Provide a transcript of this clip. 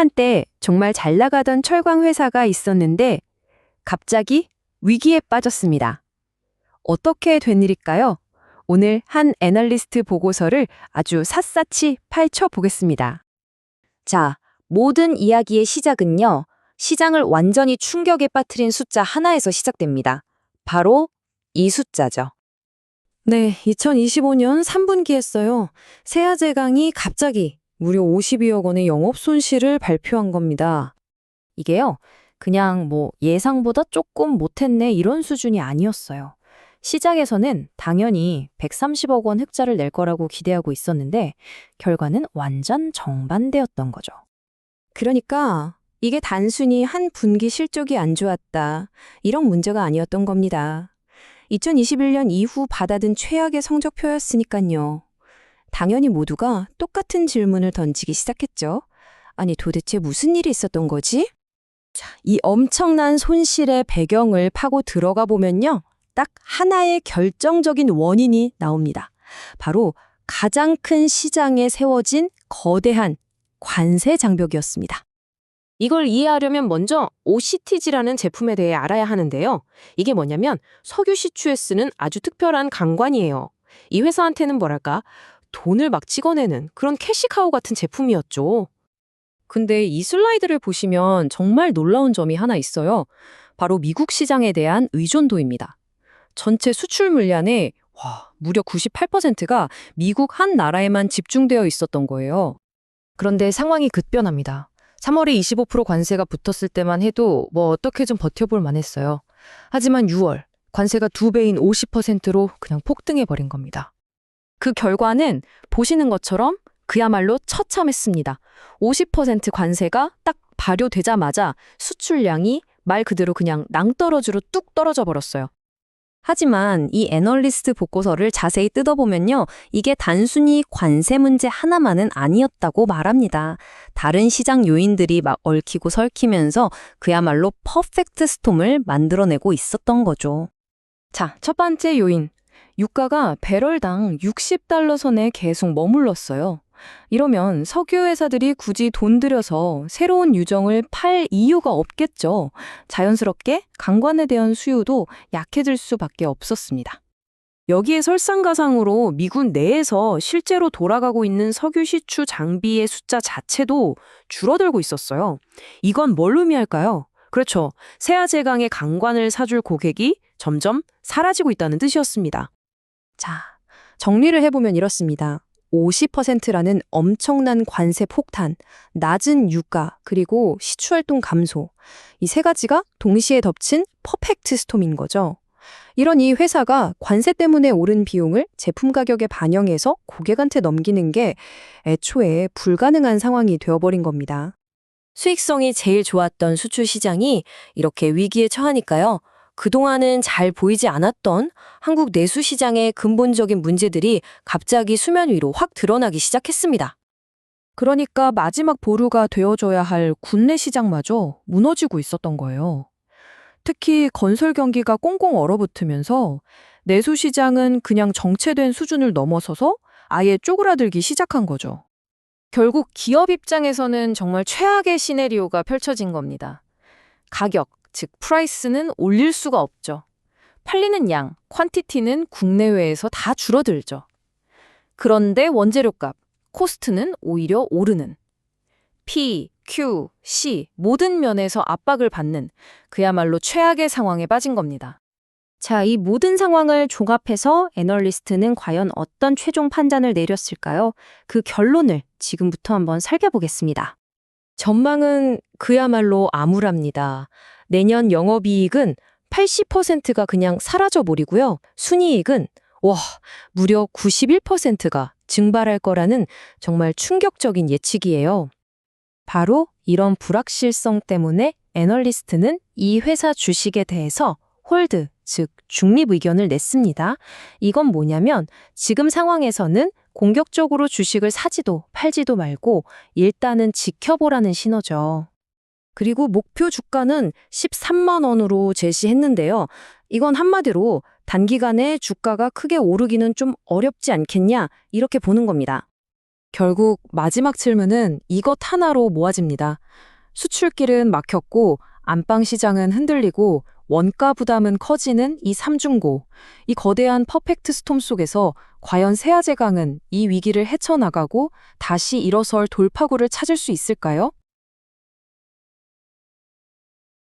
한때 정말 잘 나가던 철강 회사가 있었는데 갑자기 위기에 빠졌습니다. 어떻게 된 일일까요? 오늘 한 애널리스트 보고서를 아주 샅샅이 파헤쳐 보겠습니다. 자, 모든 이야기의 시작은요. 시장을 완전히 충격에 빠뜨린 숫자 하나에서 시작됩니다. 바로 이 숫자죠. 네, 2025년 3분기였어요. 세아제강이 갑자기 무려 52억 원의 영업 손실을 발표한 겁니다. 이게요. 그냥 뭐 예상보다 조금 못했네 이런 수준이 아니었어요. 시장에서는 당연히 130억 원 흑자를 낼 거라고 기대하고 있었는데 결과는 완전 정반대였던 거죠. 그러니까 이게 단순히 한 분기 실적이 안 좋았다. 이런 문제가 아니었던 겁니다. 2021년 이후 받아든 최악의 성적표였으니까요. 당연히 모두가 똑같은 질문을 던지기 시작했죠. 아니 도대체 무슨 일이 있었던 거지? 자, 이 엄청난 손실의 배경을 파고 들어가 보면요. 딱 하나의 결정적인 원인이 나옵니다. 바로 가장 큰 시장에 세워진 거대한 관세 장벽이었습니다. 이걸 이해하려면 먼저 OCTG라는 제품에 대해 알아야 하는데요. 이게 뭐냐면 석유 시추에 쓰는 아주 특별한 강관이에요. 이 회사한테는 뭐랄까 돈을 막 찍어내는 그런 캐시카우 같은 제품이었죠. 근데 이 슬라이드를 보시면 정말 놀라운 점이 하나 있어요. 바로 미국 시장에 대한 의존도입니다. 전체 수출 물량의 와, 무려 98%가 미국 한 나라에만 집중되어 있었던 거예요. 그런데 상황이 급변합니다. 3월에 25% 관세가 붙었을 때만 해도 뭐 어떻게 좀 버텨볼 만했어요. 하지만 6월 관세가 두 배인 50%로 그냥 폭등해 버린 겁니다. 그 결과는 보시는 것처럼 그야말로 처참했습니다. 50% 관세가 딱 발효되자마자 수출량이 말 그대로 그냥 낭떠러지로 뚝 떨어져 버렸어요. 하지만 이 애널리스트 보고서를 자세히 뜯어보면요. 이게 단순히 관세 문제 하나만은 아니었다고 말합니다. 다른 시장 요인들이 막 얽히고 설키면서 그야말로 퍼펙트 스톰을 만들어내고 있었던 거죠. 자, 첫 번째 요인. 유가가 배럴당 60달러 선에 계속 머물렀어요. 이러면 석유 회사들이 굳이 돈 들여서 새로운 유정을 팔 이유가 없겠죠. 자연스럽게 강관에 대한 수요도 약해질 수밖에 없었습니다. 여기에 설상가상으로 미군 내에서 실제로 돌아가고 있는 석유 시추 장비의 숫자 자체도 줄어들고 있었어요. 이건 뭘 의미할까요? 그렇죠. 세아제강의 강관을 사줄 고객이 점점 사라지고 있다는 뜻이었습니다. 자, 정리를 해보면 이렇습니다. 50%라는 엄청난 관세 폭탄, 낮은 유가, 그리고 시추활동 감소. 이 세 가지가 동시에 덮친 퍼펙트 스톰인 거죠. 이런 이 회사가 관세 때문에 오른 비용을 제품 가격에 반영해서 고객한테 넘기는 게 애초에 불가능한 상황이 되어버린 겁니다. 수익성이 제일 좋았던 수출 시장이 이렇게 위기에 처하니까요. 그동안은 잘 보이지 않았던 한국 내수 시장의 근본적인 문제들이 갑자기 수면 위로 확 드러나기 시작했습니다. 그러니까 마지막 보루가 되어줘야 할 국내 시장마저 무너지고 있었던 거예요. 특히 건설 경기가 꽁꽁 얼어붙으면서 내수 시장은 그냥 정체된 수준을 넘어서서 아예 쪼그라들기 시작한 거죠. 결국 기업 입장에서는 정말 최악의 시네리오가 펼쳐진 겁니다. 가격, 즉 프라이스는 올릴 수가 없죠. 팔리는 양, 퀀티티는 국내외에서 다 줄어들죠. 그런데 원재료값, 코스트는 오히려 오르는. P, Q, C 모든 면에서 압박을 받는 그야말로 최악의 상황에 빠진 겁니다. 자, 이 모든 상황을 종합해서 애널리스트는 과연 어떤 최종 판단을 내렸을까요? 그 결론을 지금부터 한번 살펴보겠습니다. 전망은 그야말로 암울합니다. 내년 영업이익은 80%가 그냥 사라져버리고요. 순이익은 와, 무려 91%가 증발할 거라는 정말 충격적인 예측이에요. 바로 이런 불확실성 때문에 애널리스트는 이 회사 주식에 대해서 홀드, 즉 중립 의견을 냈습니다. 이건 뭐냐면 지금 상황에서는 공격적으로 주식을 사지도 팔지도 말고 일단은 지켜보라는 신호죠. 그리고 목표 주가는 13만 원으로 제시했는데요. 이건 한마디로 단기간에 주가가 크게 오르기는 좀 어렵지 않겠냐 이렇게 보는 겁니다. 결국 마지막 질문은 이것 하나로 모아집니다. 수출길은 막혔고 안방 시장은 흔들리고 원가 부담은 커지는 이 삼중고. 이 거대한 퍼펙트 스톰 속에서 과연 세아제강은 이 위기를 헤쳐나가고 다시 일어설 돌파구를 찾을 수 있을까요?